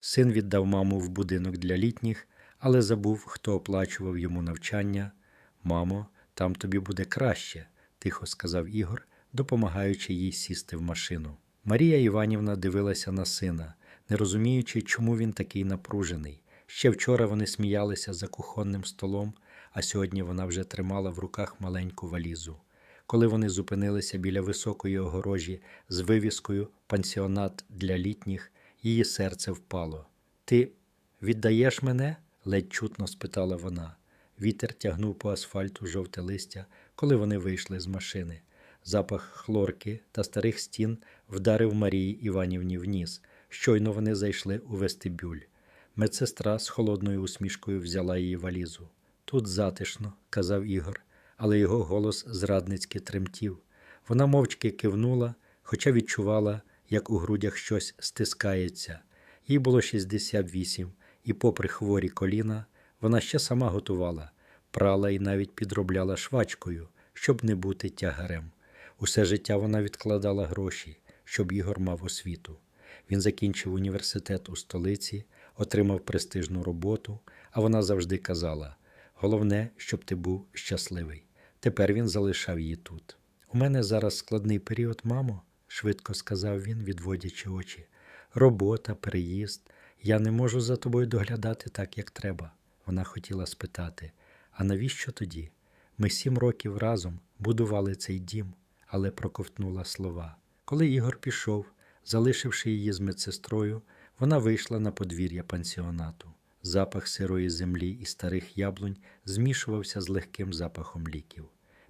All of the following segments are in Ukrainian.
Син віддав маму в будинок для літніх, але забув, хто оплачував йому навчання. Мамо, там тобі буде краще, тихо сказав Ігор, допомагаючи їй сісти в машину. Марія Іванівна дивилася на сина, не розуміючи, чому він такий напружений. Ще вчора вони сміялися за кухонним столом, а сьогодні вона вже тримала в руках маленьку валізу. Коли вони зупинилися біля високої огорожі з вивіскою Пансіонат для літніх, її серце впало. Ти віддаєш мене? ледь чутно спитала вона. Вітер тягнув по асфальту жовте листя, коли вони вийшли з машини. Запах хлорки та старих стін вдарив Марії Іванівні в ніс. Щойно вони зайшли у вестибюль. Медсестра з холодною усмішкою взяла її валізу. Тут затишно, казав Ігор, але його голос зрадницьки тремтів. Вона мовчки кивнула, хоча відчувала, як у грудях щось стискається. Їй було 68, і, попри хворі коліна, вона ще сама готувала, прала і навіть підробляла швачкою, щоб не бути тягарем. Усе життя вона відкладала гроші, щоб Ігор мав освіту. Він закінчив університет у столиці, отримав престижну роботу, а вона завжди казала: головне, щоб ти був щасливий. Тепер він залишав її тут. У мене зараз складний період, мамо, швидко сказав він, відводячи очі. Робота, переїзд. Я не можу за тобою доглядати так, як треба. Вона хотіла спитати: а навіщо тоді? Ми сім років разом будували цей дім, але проковтнула слова. Коли Ігор пішов, залишивши її з медсестрою, вона вийшла на подвір'я пансіонату. Запах сирої землі і старих яблунь змішувався з легким запахом ліків.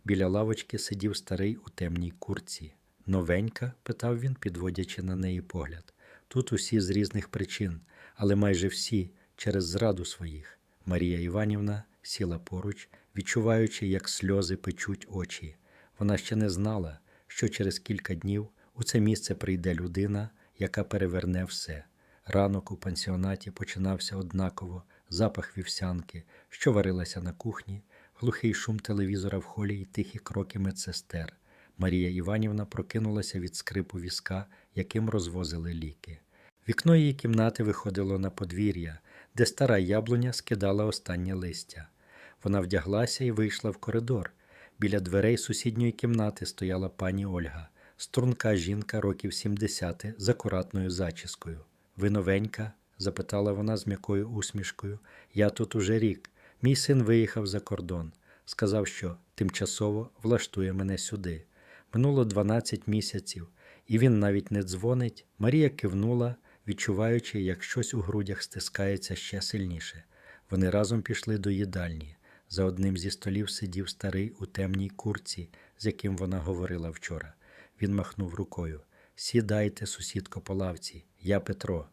Біля лавочки сидів старий у темній курці. Новенька? питав він, підводячи на неї погляд. Тут усі з різних причин, але майже всі через зраду своїх. Марія Іванівна сіла поруч, відчуваючи, як сльози печуть очі. Вона ще не знала, що через кілька днів у це місце прийде людина, яка переверне все. Ранок у пансіонаті починався однаково, запах вівсянки, що варилася на кухні, глухий шум телевізора в холі і тихі кроки медсестер. Марія Іванівна прокинулася від скрипу візка, яким розвозили ліки. Вікно її кімнати виходило на подвір'я, де стара яблуня скидала останнє листя. Вона вдяглася і вийшла в коридор. Біля дверей сусідньої кімнати стояла пані Ольга, струнка жінка років 70 з акуратною зачіскою. Ви новенька? запитала вона з м'якою усмішкою. Я тут уже рік. Мій син виїхав за кордон. Сказав, що тимчасово влаштує мене сюди. Минуло 12 місяців, і він навіть не дзвонить. Марія кивнула, відчуваючи, як щось у грудях стискається ще сильніше. Вони разом пішли до їдальні. За одним зі столів сидів старий у темній курці, з яким вона говорила вчора. Він махнув рукою. Сідайте, сусідко, по лавці, я Петро.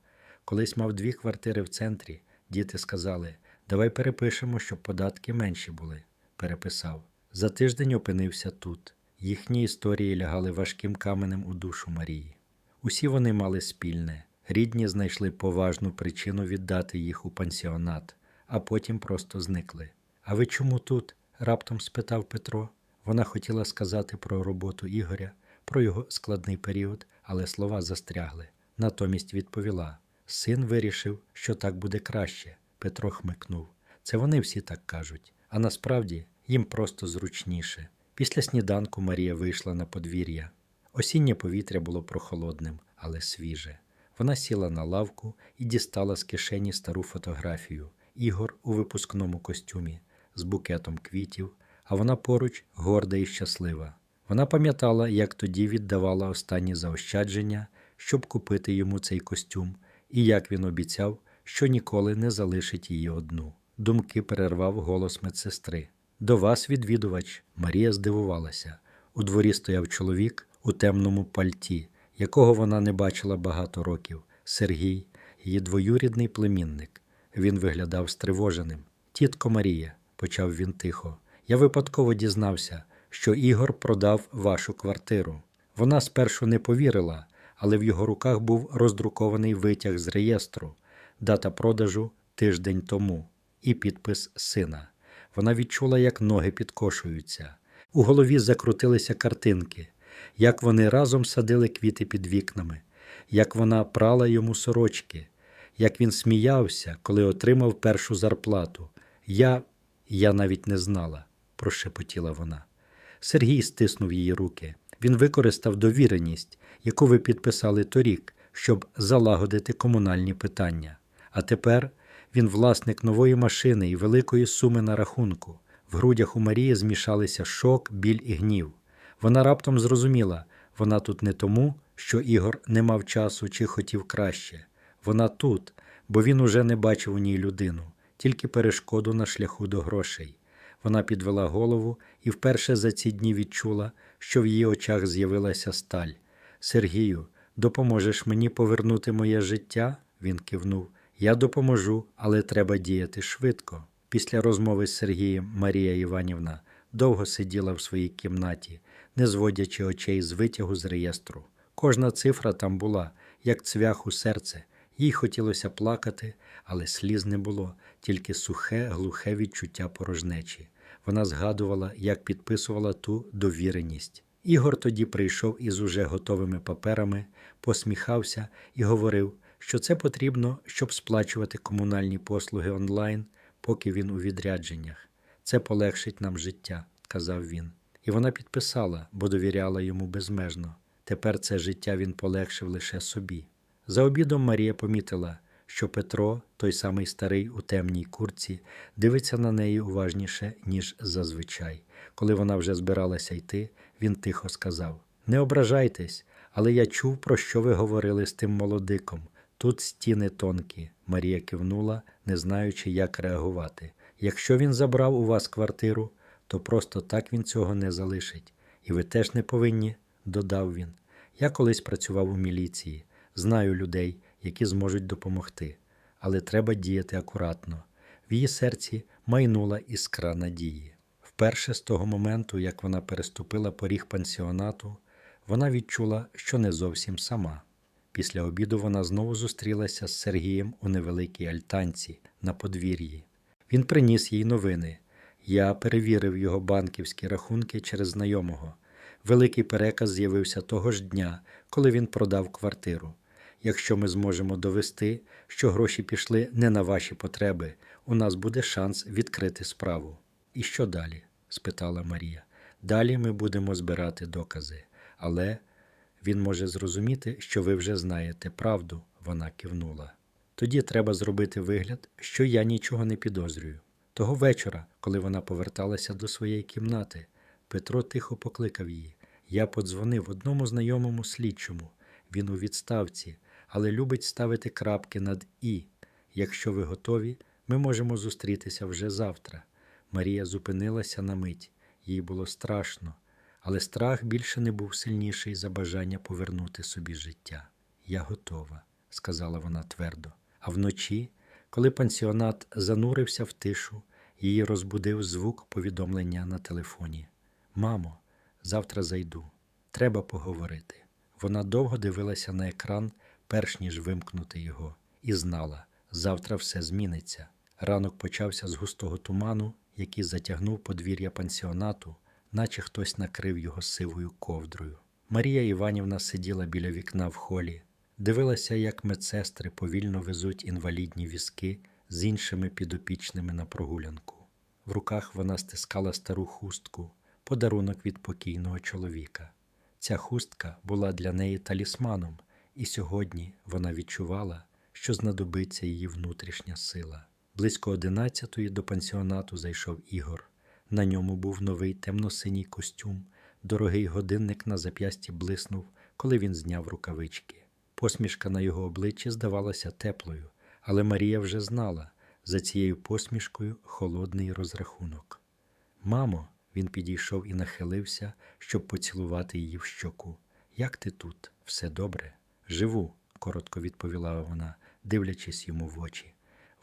Колись мав дві квартири в центрі. Діти сказали, давай перепишемо, щоб податки менші були. Переписав. За тиждень опинився тут. Їхні історії лягали важким каменем у душу Марії. Усі вони мали спільне. Рідні знайшли поважну причину віддати їх у пансіонат, а потім просто зникли. А ви чому тут? раптом спитав Петро. Вона хотіла сказати про роботу Ігоря, про його складний період, але слова застрягли. Натомість відповіла: Син вирішив, що так буде краще. Петро хмикнув. Це вони всі так кажуть, а насправді їм просто зручніше. Після сніданку Марія вийшла на подвір'я. Осіннє повітря було прохолодним, але свіже. Вона сіла на лавку і дістала з кишені стару фотографію. Ігор у випускному костюмі з букетом квітів, а вона поруч горда і щаслива. Вона пам'ятала, як тоді віддавала останні заощадження, щоб купити йому цей костюм, і як він обіцяв, що ніколи не залишить її одну. Думки перервав голос медсестри. До вас, відвідувач, Марія здивувалася. У дворі стояв чоловік у темному пальті, якого вона не бачила багато років. Сергій, її двоюрідний племінник. Він виглядав стривоженим. Тітко Марія, почав він тихо, я випадково дізнався, що Ігор продав вашу квартиру. Вона спершу не повірила, але в його руках був роздрукований витяг з реєстру, дата продажу тиждень тому, і підпис сина. Вона відчула, як ноги підкошуються. У голові закрутилися картинки, як вони разом садили квіти під вікнами, як вона прала йому сорочки, як він сміявся, коли отримав першу зарплату. Я, я навіть не знала, прошепотіла вона. Сергій стиснув її руки. Він використав довіреність, яку ви підписали торік, щоб залагодити комунальні питання. А тепер він власник нової машини і великої суми на рахунку. В грудях у Марії змішалися шок, біль і гнів. Вона раптом зрозуміла, вона тут не тому, що Ігор не мав часу чи хотів краще. Вона тут, бо він уже не бачив у ній людину, тільки перешкоду на шляху до грошей. Вона підвела голову і вперше за ці дні відчула, що в її очах з'явилася сталь. Сергію, допоможеш мені повернути моє життя? Він кивнув. Я допоможу, але треба діяти швидко. Після розмови з Сергієм Марія Іванівна довго сиділа в своїй кімнаті, не зводячи очей з витягу з реєстру. Кожна цифра там була, як цвях у серце. Їй хотілося плакати, але сліз не було, тільки сухе, глухе відчуття порожнечі. Вона згадувала, як підписувала ту довіреність. Ігор тоді прийшов із уже готовими паперами, посміхався і говорив, що це потрібно, щоб сплачувати комунальні послуги онлайн, поки він у відрядженнях. Це полегшить нам життя, казав він. І вона підписала, бо довіряла йому безмежно. Тепер це життя він полегшив лише собі. За обідом Марія помітила, що Петро, той самий старий у темній курці, дивиться на неї уважніше, ніж зазвичай. Коли вона вже збиралася йти, він тихо сказав: Не ображайтесь, але я чув, про що ви говорили з тим молодиком. Тут стіни тонкі. Марія кивнула, не знаючи, як реагувати. Якщо він забрав у вас квартиру, то просто так він цього не залишить. І ви теж не повинні, додав він. Я колись працював у міліції, знаю людей, які зможуть допомогти, але треба діяти акуратно. В її серці майнула іскра надії. Вперше з того моменту, як вона переступила поріг пансіонату, вона відчула, що не зовсім сама. Після обіду вона знову зустрілася з Сергієм у невеликій альтанці на подвір'ї. Він приніс їй новини. Я перевірив його банківські рахунки через знайомого. Великий переказ з'явився того ж дня, коли він продав квартиру. Якщо ми зможемо довести, що гроші пішли не на ваші потреби, у нас буде шанс відкрити справу. І що далі? спитала Марія. Далі ми будемо збирати докази, але він може зрозуміти, що ви вже знаєте правду, вона кивнула. Тоді треба зробити вигляд, що я нічого не підозрюю. Того вечора, коли вона поверталася до своєї кімнати, Петро тихо покликав її. Я подзвонив одному знайомому слідчому. Він у відставці, але любить ставити крапки над І. Якщо ви готові, ми можемо зустрітися вже завтра. Марія зупинилася на мить, їй було страшно, але страх більше не був сильніший за бажання повернути собі життя. Я готова, сказала вона твердо. А вночі, коли пансіонат занурився в тишу, її розбудив звук повідомлення на телефоні. Мамо, завтра зайду. Треба поговорити. Вона довго дивилася на екран, перш ніж вимкнути його, і знала, завтра все зміниться. Ранок почався з густого туману, який затягнув подвір'я пансіонату, наче хтось накрив його сивою ковдрою. Марія Іванівна сиділа біля вікна в холі, дивилася, як медсестри повільно везуть інвалідні візки з іншими підопічними на прогулянку. В руках вона стискала стару хустку, подарунок від покійного чоловіка. Ця хустка була для неї талісманом, і сьогодні вона відчувала, що знадобиться її внутрішня сила. Близько одинадцятої до пансіонату зайшов Ігор. На ньому був новий темно-синій костюм, дорогий годинник на зап'ясті блиснув, коли він зняв рукавички. Посмішка на його обличчі здавалася теплою, але Марія вже знала за цією посмішкою холодний розрахунок. Мамо, він підійшов і нахилився, щоб поцілувати її в щоку. Як ти тут? Все добре? Живу, коротко відповіла вона, дивлячись йому в очі.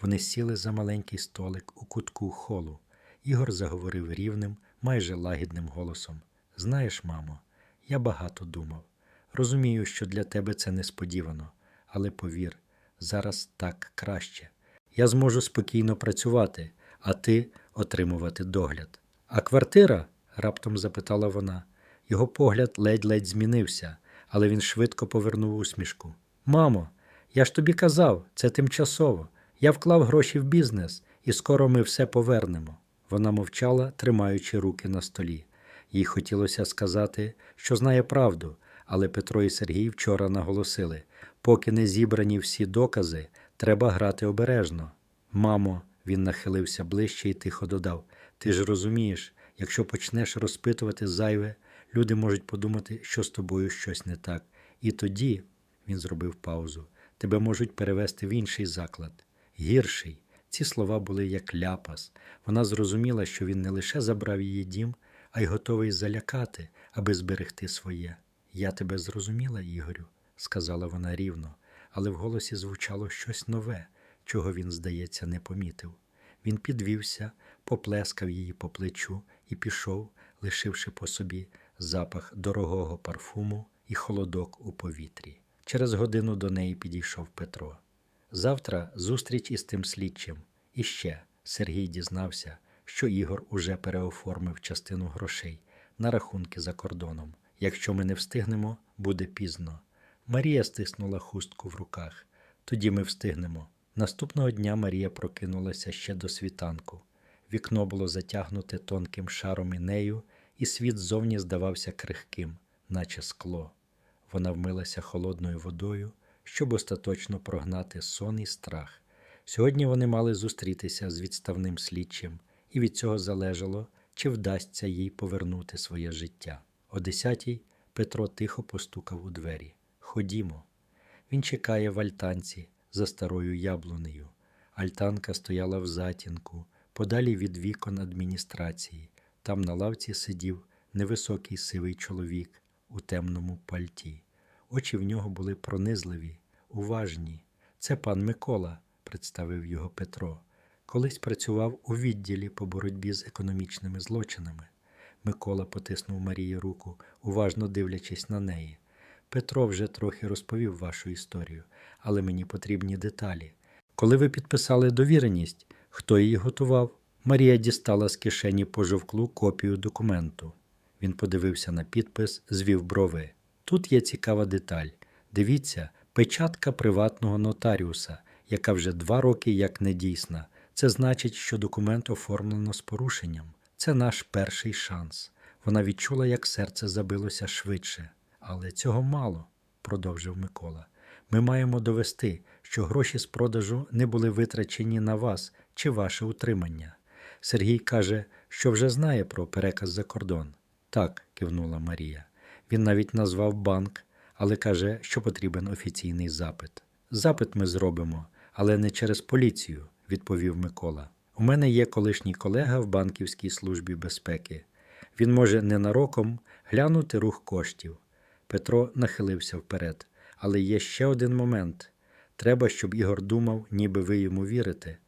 Вони сіли за маленький столик у кутку холу. Ігор заговорив рівним, майже лагідним голосом. Знаєш, мамо, я багато думав. Розумію, що для тебе це несподівано, але повір, зараз так краще. Я зможу спокійно працювати, а ти отримувати догляд. А квартира? раптом запитала вона. Його погляд ледь-ледь змінився, але він швидко повернув усмішку. Мамо, Я ж тобі казав, це тимчасово. Я вклав гроші в бізнес, і скоро ми все повернемо. Вона мовчала, тримаючи руки на столі. Їй хотілося сказати, що знає правду, але Петро і Сергій вчора наголосили: поки не зібрані всі докази, треба грати обережно. Мамо, він нахилився ближче і тихо додав: Ти ж розумієш, якщо почнеш розпитувати зайве, люди можуть подумати, що з тобою щось не так. І тоді, він зробив паузу, тебе можуть перевести в інший заклад. Гірший. Ці слова були як ляпас. Вона зрозуміла, що він не лише забрав її дім, а й готовий залякати, аби зберегти своє. Я тебе зрозуміла, Ігорю, сказала вона рівно, але в голосі звучало щось нове, чого він, здається, не помітив. Він підвівся, поплескав її по плечу і пішов, лишивши по собі запах дорогого парфуму і холодок у повітрі. Через годину до неї підійшов Петро. Завтра зустріч із тим слідчим. І ще Сергій дізнався, що Ігор уже переоформив частину грошей на рахунки за кордоном. Якщо ми не встигнемо, буде пізно. Марія стиснула хустку в руках. Тоді ми встигнемо. Наступного дня Марія прокинулася ще до світанку. Вікно було затягнуте тонким шаром інею, і світ ззовні здавався крихким, наче скло. Вона вмилася холодною водою, щоб остаточно прогнати сон і страх. Сьогодні вони мали зустрітися з відставним слідчим, і від цього залежало, чи вдасться їй повернути своє життя. О десятій Петро тихо постукав у двері. Ходімо. Він чекає в альтанці за старою яблунею. Альтанка стояла в затінку, подалі від вікон адміністрації. Там на лавці сидів невисокий сивий чоловік у темному пальті. Очі в нього були пронизливі, уважні. Це пан Микола, представив його Петро. Колись працював у відділі по боротьбі з економічними злочинами. Микола потиснув Марії руку, уважно дивлячись на неї. Петро вже трохи розповів вашу історію, але мені потрібні деталі. Коли ви підписали довіреність, хто її готував? Марія дістала з кишені пожовклу копію документу. Він подивився на підпис, звів брови. Тут є цікава деталь. Дивіться, печатка приватного нотаріуса, яка вже два роки як недійсна. Це значить, що документ оформлено з порушенням. Це наш перший шанс. Вона відчула, як серце забилося швидше. Але цього мало, продовжив Микола. Ми маємо довести, що гроші з продажу не були витрачені на вас чи ваше утримання. Сергій каже, що вже знає про переказ за кордон. Так, кивнула Марія. Він навіть назвав банк, але каже, що потрібен офіційний запит. Запит ми зробимо, але не через поліцію, відповів Микола. У мене є колишній колега в банківській службі безпеки. Він може ненароком глянути рух коштів. Петро нахилився вперед. Але є ще один момент. Треба, щоб Ігор думав, ніби ви йому вірите.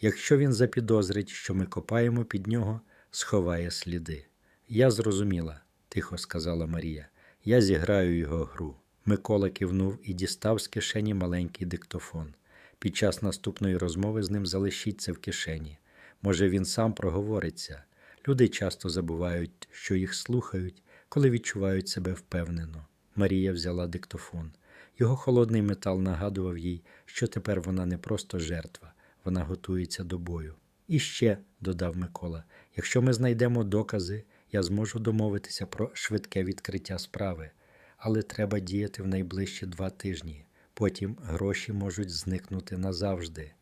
Якщо він запідозрить, що ми копаємо під нього, сховає сліди. Я зрозуміла, тихо сказала Марія. Я зіграю його гру. Микола кивнув і дістав з кишені маленький диктофон. Під час наступної розмови з ним залишіться в кишені. Може, він сам проговориться. Люди часто забувають, що їх слухають, коли відчувають себе впевнено. Марія взяла диктофон. Його холодний метал нагадував їй, що тепер вона не просто жертва, вона готується до бою. І ще, додав Микола, якщо ми знайдемо докази, я зможу домовитися про швидке відкриття справи, але треба діяти в найближчі два тижні. Потім гроші можуть зникнути назавжди.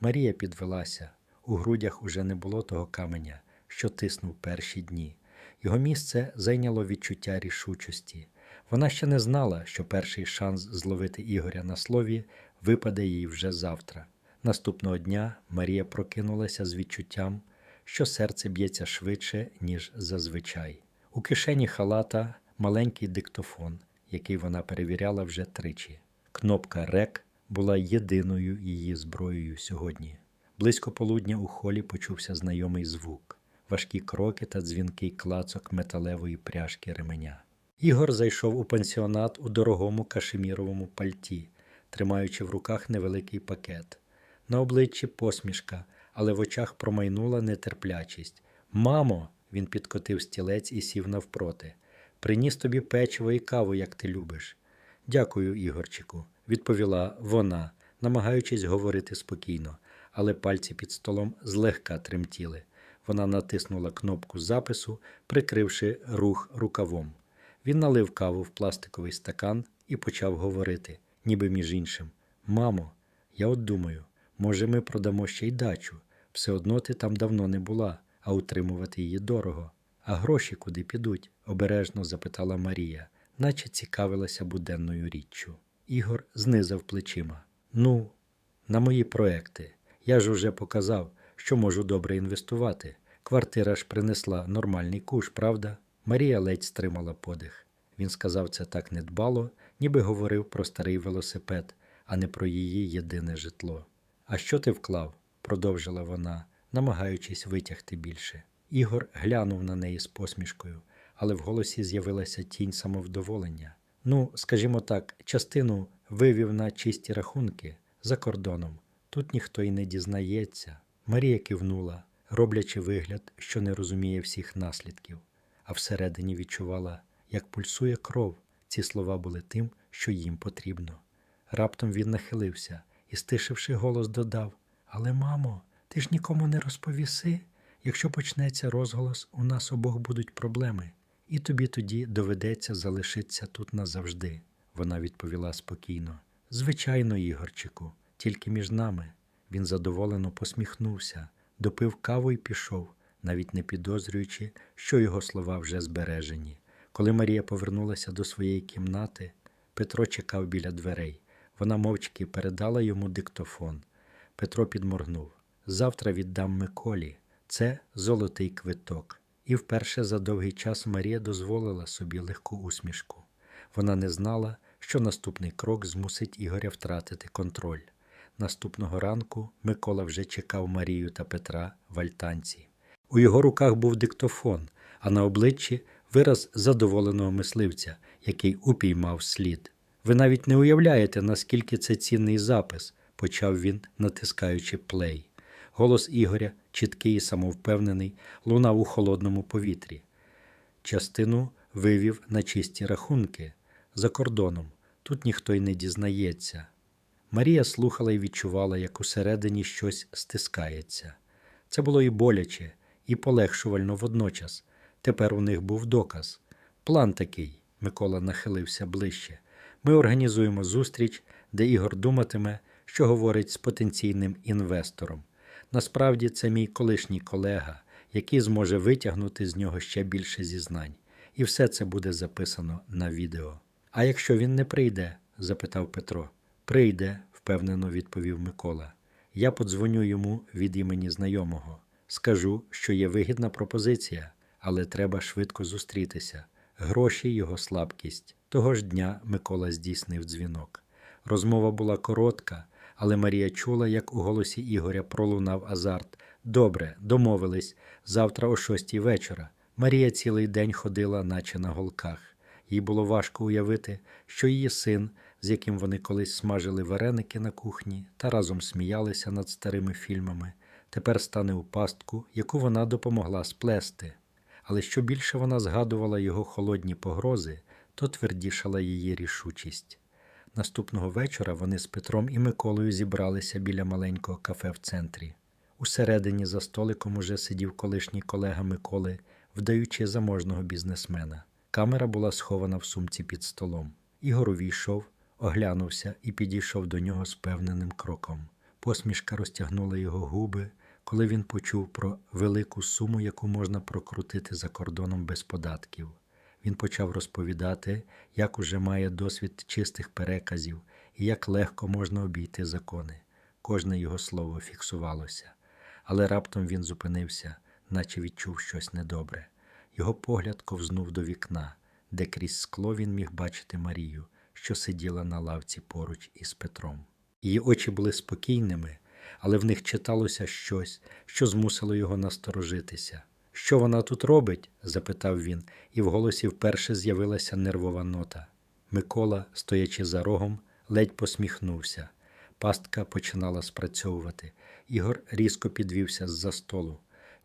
Марія підвелася. У грудях уже не було того каменя, що тиснув перші дні. Його місце зайняло відчуття рішучості. Вона ще не знала, що перший шанс зловити Ігоря на слові випаде їй вже завтра. Наступного дня Марія прокинулася з відчуттям, що серце б'ється швидше, ніж зазвичай. У кишені халата маленький диктофон, який вона перевіряла вже тричі. Кнопка РЕК була єдиною її зброєю сьогодні. Близько полудня у холі почувся знайомий звук, важкі кроки та дзвінкий клацок металевої пряжки ременя. Ігор зайшов у пансіонат у дорогому кашеміровому пальті, тримаючи в руках невеликий пакет. На обличчі посмішка, але в очах промайнула нетерплячість. Мамо, він підкотив стілець і сів навпроти. Приніс тобі печиво і каву, як ти любиш. Дякую, Ігорчику. відповіла вона, намагаючись говорити спокійно, але пальці під столом злегка тремтіли. Вона натиснула кнопку запису, прикривши рух рукавом. Він налив каву в пластиковий стакан і почав говорити, ніби між іншим: Мамо, я от думаю, може, ми продамо ще й дачу. Все одно ти там давно не була, а утримувати її дорого. А гроші куди підуть? обережно запитала Марія, наче цікавилася буденною річчю. Ігор знизав плечима. Ну, на мої проекти. Я ж уже показав, що можу добре інвестувати. Квартира ж принесла нормальний куш, правда? Марія ледь стримала подих. Він сказав це так недбало, ніби говорив про старий велосипед, а не про її єдине житло. А що ти вклав? продовжила вона, намагаючись витягти більше. Ігор глянув на неї з посмішкою, але в голосі з'явилася тінь самовдоволення. Ну, скажімо так, частину вивів на чисті рахунки за кордоном. Тут ніхто й не дізнається. Марія кивнула, роблячи вигляд, що не розуміє всіх наслідків, а всередині відчувала, як пульсує кров. Ці слова були тим, що їм потрібно. Раптом він нахилився і, стишивши голос, додав: Але, мамо, ти ж нікому не розповіси. Якщо почнеться розголос, у нас обох будуть проблеми, і тобі тоді доведеться залишитися тут назавжди. Вона відповіла спокійно. Звичайно, Ігорчику, тільки між нами. Він задоволено посміхнувся, допив каву і пішов, навіть не підозрюючи, що його слова вже збережені. Коли Марія повернулася до своєї кімнати, Петро чекав біля дверей. Вона мовчки передала йому диктофон. Петро підморгнув. Завтра віддам Миколі. Це золотий квиток. І вперше за довгий час Марія дозволила собі легку усмішку. Вона не знала, що наступний крок змусить Ігоря втратити контроль. Наступного ранку Микола вже чекав Марію та Петра в альтанці. У його руках був диктофон, а на обличчі вираз задоволеного мисливця, який упіймав слід. Ви навіть не уявляєте, наскільки це цінний запис, почав він, натискаючи плей. Голос Ігоря, чіткий і самовпевнений, лунав у холодному повітрі. Частину вивів на чисті рахунки за кордоном. Тут ніхто й не дізнається. Марія слухала і відчувала, як усередині щось стискається. Це було і боляче, і полегшувально водночас. Тепер у них був доказ. План такий, Микола нахилився ближче. Ми організуємо зустріч, де Ігор думатиме, що говорить з потенційним інвестором. Насправді це мій колишній колега, який зможе витягнути з нього ще більше зізнань. І все це буде записано на відео. А якщо він не прийде? запитав Петро. Прийде, впевнено відповів Микола. Я подзвоню йому від імені знайомого. Скажу, що є вигідна пропозиція, але треба швидко зустрітися. Гроші його слабкість. Того ж дня Микола здійснив дзвінок. Розмова була коротка, але Марія чула, як у голосі Ігоря пролунав азарт. Добре, домовились. Завтра о шостій вечора. Марія цілий день ходила, наче на голках. Їй було важко уявити, що її син, з яким вони колись смажили вареники на кухні та разом сміялися над старими фільмами, тепер стане у пастку, яку вона допомогла сплести. Але що більше вона згадувала його холодні погрози, то твердішала її рішучість. Наступного вечора вони з Петром і Миколою зібралися біля маленького кафе в центрі. Усередині за столиком уже сидів колишній колега Миколи, вдаючи заможного бізнесмена. Камера була схована в сумці під столом. Ігор увійшов, оглянувся і підійшов до нього з певненим кроком. Посмішка розтягнула його губи, коли він почув про велику суму, яку можна прокрутити за кордоном без податків. Він почав розповідати, як уже має досвід чистих переказів і як легко можна обійти закони. Кожне його слово фіксувалося, але раптом він зупинився, наче відчув щось недобре. Його погляд ковзнув до вікна, де крізь скло він міг бачити Марію, що сиділа на лавці поруч із Петром. Її очі були спокійними, але в них читалося щось, що змусило його насторожитися. Що вона тут робить? запитав він, і в голосі вперше з'явилася нервова нота. Микола, стоячи за рогом, ледь посміхнувся. Пастка починала спрацьовувати. Ігор різко підвівся з-за столу.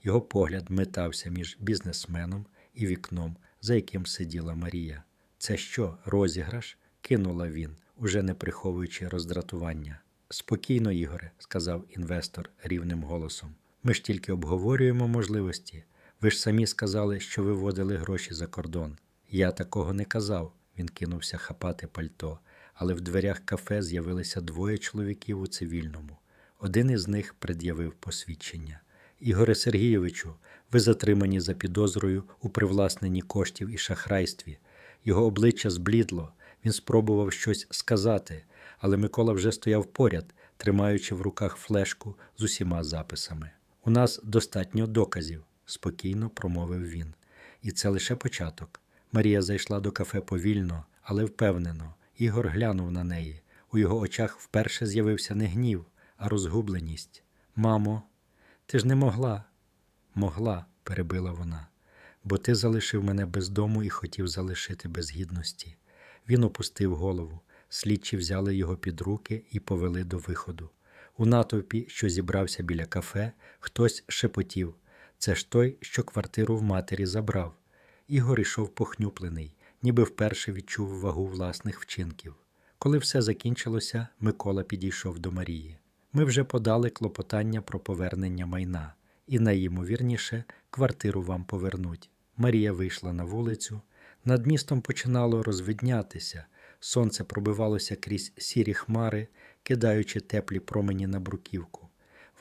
Його погляд метався між бізнесменом і вікном, за яким сиділа Марія. Це що, розіграш? кинула він, уже не приховуючи роздратування. Спокійно, Ігоре, сказав інвестор рівним голосом. Ми ж тільки обговорюємо можливості. Ви ж самі сказали, що ви вводили гроші за кордон. Я такого не казав. Він кинувся хапати пальто, але в дверях кафе з'явилися двоє чоловіків у цивільному. Один із них пред'явив посвідчення. Ігоре Сергійовичу, ви затримані за підозрою у привласненні коштів і шахрайстві. Його обличчя зблідло. Він спробував щось сказати, але Микола вже стояв поряд, тримаючи в руках флешку з усіма записами. У нас достатньо доказів, спокійно промовив він. І це лише початок. Марія зайшла до кафе повільно, але впевнено. Ігор глянув на неї. У його очах вперше з'явився не гнів, а розгубленість. Мамо, ти ж не могла. Могла, перебила вона, бо ти залишив мене без дому і хотів залишити без гідності. Він опустив голову. Слідчі взяли його під руки і повели до виходу. У натовпі, що зібрався біля кафе, хтось шепотів це ж той, що квартиру в матері забрав. Ігор ішов похнюплений, ніби вперше відчув вагу власних вчинків. Коли все закінчилося, Микола підійшов до Марії. Ми вже подали клопотання про повернення майна, і найімовірніше квартиру вам повернуть. Марія вийшла на вулицю. Над містом починало розвиднятися. Сонце пробивалося крізь сірі хмари, кидаючи теплі промені на бруківку.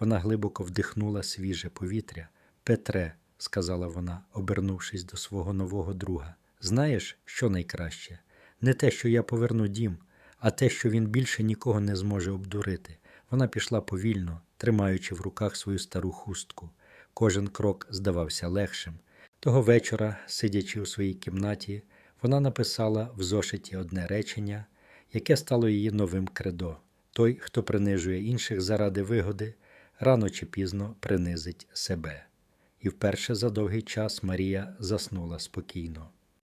Вона глибоко вдихнула свіже повітря. Петре, сказала вона, обернувшись до свого нового друга, знаєш, що найкраще? Не те, що я поверну дім, а те, що він більше нікого не зможе обдурити. Вона пішла повільно, тримаючи в руках свою стару хустку. Кожен крок здавався легшим. Того вечора, сидячи у своїй кімнаті, вона написала в зошиті одне речення, яке стало її новим кредо. Той, хто принижує інших заради вигоди, рано чи пізно принизить себе. І вперше за довгий час Марія заснула спокійно.